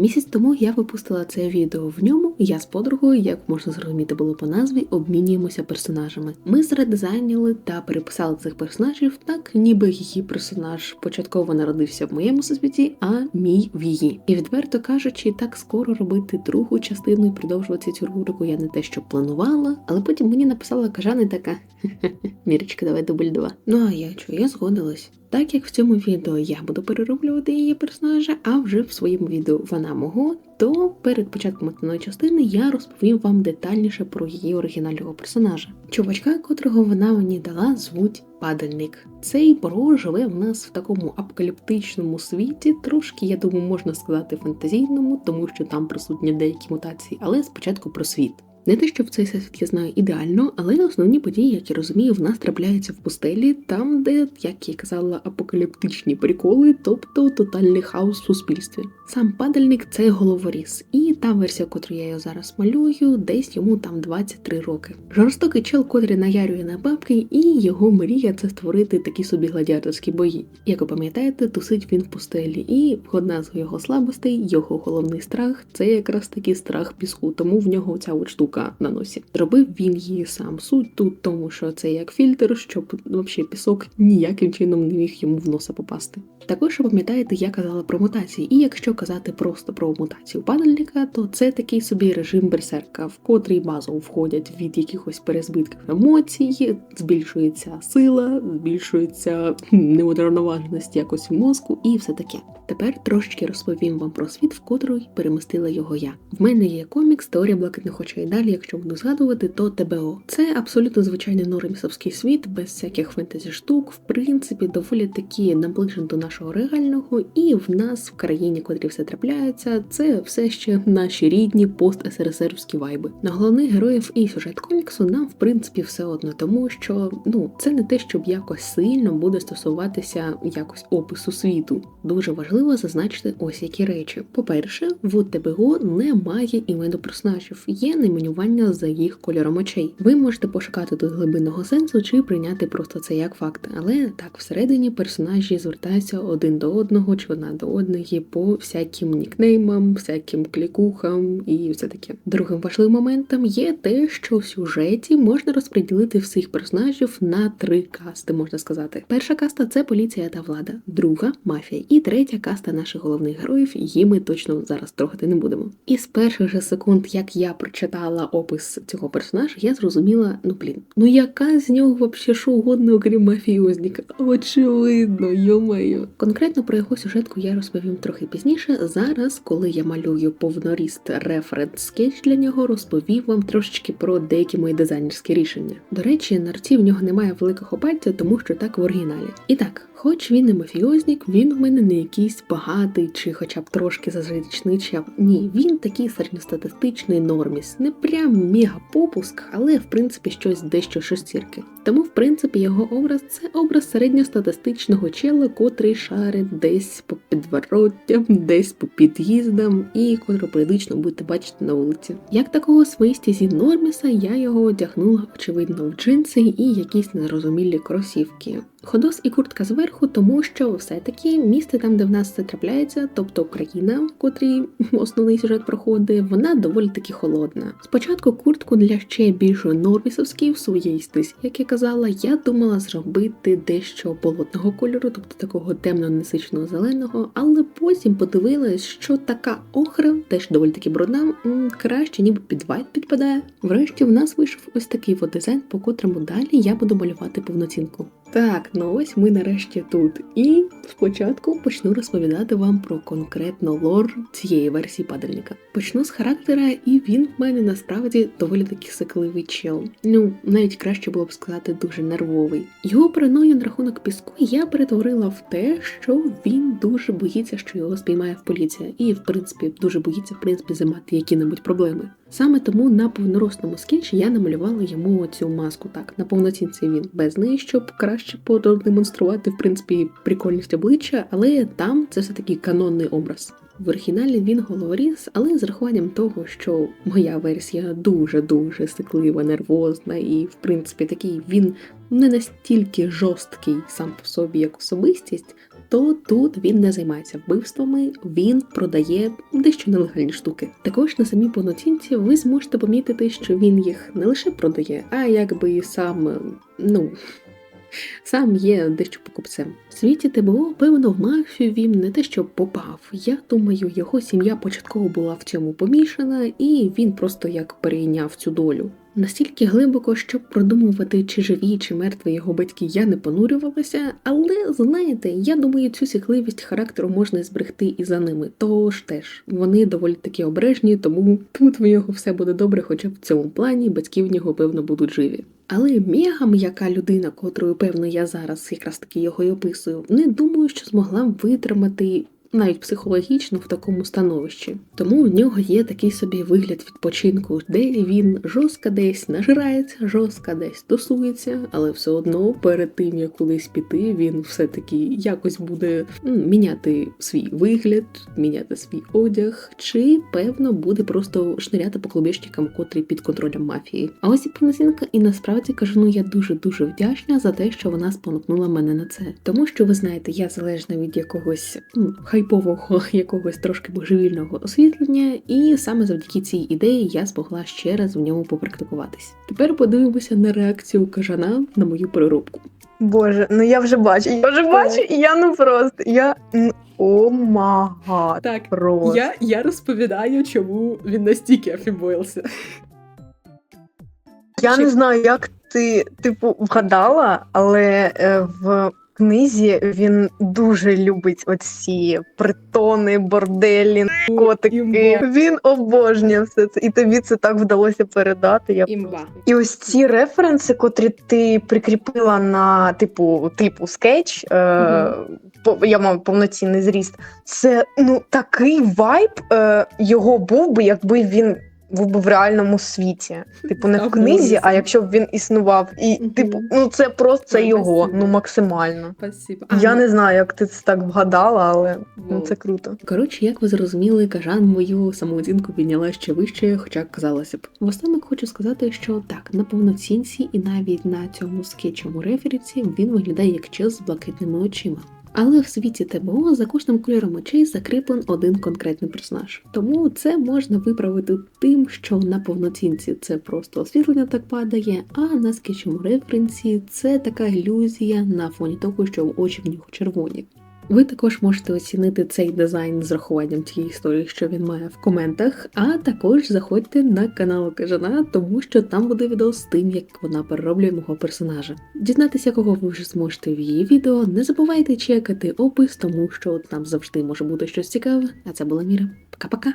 Місяць тому я випустила це відео. В ньому я з подругою, як можна зрозуміти було по назві, обмінюємося персонажами. Ми зредизайнили та переписали цих персонажів так, ніби її персонаж початково народився в моєму всесвіті, а мій в її. І відверто кажучи, так скоро робити другу частину і продовжувати цю рубрику я не те, що планувала, але потім мені написала кажана і така Мірочка, давай дубль два. Ну а я чого, я згодилась. Так як в цьому відео я буду перероблювати її персонажа, а вже в своєму відео вона мого, то перед початком основної частини я розповім вам детальніше про її оригінального персонажа. Чувачка, котрого вона мені дала, звуть Падальник. Цей бро живе в нас в такому апокаліптичному світі, трошки, я думаю, можна сказати, фантазійному, тому що там присутні деякі мутації, але спочатку про світ. Не те, що в цей всесвіт я знаю ідеально, але основні події, як я розумію, в нас трапляються в пустелі, там, де, як я казала, апокаліптичні приколи, тобто тотальний хаос в суспільстві. Сам падальник це головоріз, і та версія, котру я його зараз малюю, десь йому там 23 роки. Жорстокий чел, котрий наярює на бабки, і його мрія це створити такі собі гладіаторські бої. Як ви пам'ятаєте, тусить він в пустелі, і одна з його слабостей, його головний страх це якраз таки страх піску, тому в нього ця от штука на носі. Зробив він її сам. Суть тут тому, що це як фільтр, щоб взагалі пісок ніяким чином не міг йому в носа попасти. Також пам'ятаєте, я казала про мутації, і якщо казати просто про мутацію падальника, то це такий собі режим берсерка, в котрий базово входять від якихось перезбитків емоцій, збільшується сила, збільшується неуравноваженість якось в мозку і все таке. Тепер трошечки розповім вам про світ, в котрий перемістила його я. В мене є комікс Теорія блакитних очей. Далі, якщо буду згадувати, то ТБО. Це абсолютно звичайний нормісовський світ, без всяких фентезі штук, в принципі, доволі таки наближений до нашого реального, і в нас в країні, котрі все трапляються, це все ще наші рідні пост-СРСРівські вайби. На головних героїв і сюжет коміксу нам, в принципі, все одно, тому що ну це не те, щоб якось сильно буде стосуватися якось опису світу. Дуже важливо зазначити ось які речі. По-перше, в ТБО немає імену персонажів, є найменювання за їх кольором очей. Ви можете пошукати тут глибинного сенсу чи прийняти просто це як факт, але так всередині персонажі звертаються один до одного чи одна до одної по всяким нікнеймам, всяким клікухам і все таке. Другим важливим моментом є те, що в сюжеті можна розподілити всіх персонажів на три касти, можна сказати. Перша каста це поліція та влада, друга мафія, і третя каста наших головних героїв. Її ми точно зараз трогати не будемо. І з перших же секунд, як я прочитала опис цього персонажа, я зрозуміла, ну блін, ну яка з нього вообще що угодно, окрім мафіозника? Очевидно, йомаю. Конкретно про його сюжетку я розповім трохи пізніше. Зараз, коли я малюю повноріст референс скетч для нього, розповів вам трошечки про деякі мої дизайнерські рішення. До речі, на руці в нього немає великого пальця, тому що так в оригіналі. І так. Хоч він не мафіознік, він у мене не якийсь багатий чи хоча б трошки зажиточний чел. Ні, він такий середньостатистичний норміс, не прям мега-попуск, але в принципі щось дещо шестірки. Тому, в принципі, його образ це образ середньостатистичного чела, котрий шарить десь по підвороттям, десь по під'їздам і котрого періодично будете бачити на вулиці. Як такого свисті зі норміса я його одягнула, очевидно, в джинси і якісь незрозумілі кросівки. Ходос і куртка зверху, тому що все-таки місце там, де в нас це трапляється, тобто Україна, в котрій основний сюжет проходить, вона доволі таки холодна. Спочатку куртку для ще більшої норвісовської в своїй стисі, як я казала, я думала зробити дещо болотного кольору, тобто такого темно-несичного зеленого, але потім подивилась, що така охра, теж доволі таки брудна, краще ніби під вайт підпадає. Врешті в нас вийшов ось такий от дизайн, по котрому далі я буду малювати повноцінку. Так, ну ось ми нарешті тут. І спочатку почну розповідати вам про конкретно лор цієї версії падальника. Почну з характера, і він в мене насправді доволі таки сикливий чел. Ну, навіть краще було б сказати, дуже нервовий. Його параною на рахунок піску я перетворила в те, що він дуже боїться, що його спіймає в поліція, і в принципі дуже боїться в принципі займати які-небудь проблеми. Саме тому на повноросному скетчі я намалювала йому цю маску так. На повноцінці він без неї, щоб краще продемонструвати в принципі прикольність обличчя, але там це все таки канонний образ. В оригіналі він головоріз, але з рахуванням того, що моя версія дуже-дуже сиклива, нервозна, і, в принципі, такий він не настільки жорсткий сам по собі, як особистість, то тут він не займається вбивствами, він продає дещо нелегальні штуки. Також на самій повноцінці ви зможете помітити, що він їх не лише продає, а якби сам, ну. Сам є дещо покупцем. В світі ТБО, певно, в мафію він не те, що попав. Я думаю, його сім'я початково була в цьому помішана, і він просто як перейняв цю долю. Настільки глибоко, щоб продумувати, чи живі, чи мертві його батьки, я не понурювалася, але знаєте, я думаю, цю сікливість характеру можна зберегти і за ними. Тож теж вони доволі таки обережні, тому тут в нього все буде добре, хоча в цьому плані батьки в нього певно будуть живі. Але Мегам, яка людина, котрою певно я зараз якраз таки його й описую, не думаю, що змогла витримати навіть психологічно в такому становищі. Тому у нього є такий собі вигляд відпочинку, де він жорстко десь нажирається, жорстко десь тусується, але все одно перед тим як кудись піти, він все-таки якось буде міняти свій вигляд, міняти свій одяг, чи певно буде просто шниряти по клубішникам, котрі під контролем мафії. А ось і повноцінка, і насправді кажу, ну я дуже дуже вдячна за те, що вона спонукнула мене на це. Тому що ви знаєте, я залежна від якогось м, хайпового, якогось трошки божевільного освітлення, і саме завдяки цій ідеї я змогла ще раз в ньому попрактикуватись. Тепер подивимося на реакцію кажана на мою переробку. Боже, ну я вже бачу. Я вже бачу, і я ну просто. Я. О мага. Так, Просто. я, я розповідаю, чому він настільки афібоївся. Я Чи- не знаю, як ти, типу, вгадала, але е, в книзі він дуже любить оці притони, борделі, котики. Він обожнює все це, і тобі це так вдалося передати. Я Імба. І ось ці референси, котрі ти прикріпила на типу типу скетч, е, по, я мав повноцінний зріст. Це ну такий вайб е, його був би, якби він був би в реальному світі. Типу, не в книзі, а якщо б він існував. І, типу, ну це просто це його, ну максимально. Спасибо. я не знаю, як ти це так вгадала, але ну, це круто. Коротше, як ви зрозуміли, кажан мою самооцінку підняла ще вище, хоча казалося б. Востанок хочу сказати, що так, на повноцінці і навіть на цьому скетчому референсі він виглядає як чел з блакитними очима. Але в світі ТБО за кожним кольором очей закріплен один конкретний персонаж. Тому це можна виправити тим, що на повноцінці це просто освітлення так падає, а на скетчому референсі це така ілюзія на фоні того, що очі в нього червоні. Ви також можете оцінити цей дизайн з рахуванням тієї історії, що він має в коментах. А також заходьте на канал Кажана, тому що там буде відео з тим, як вона перероблює мого персонажа. Дізнатися, кого ви вже зможете в її відео. Не забувайте чекати опис, тому що там завжди може бути щось цікаве. А це була Міра. Пока-пока!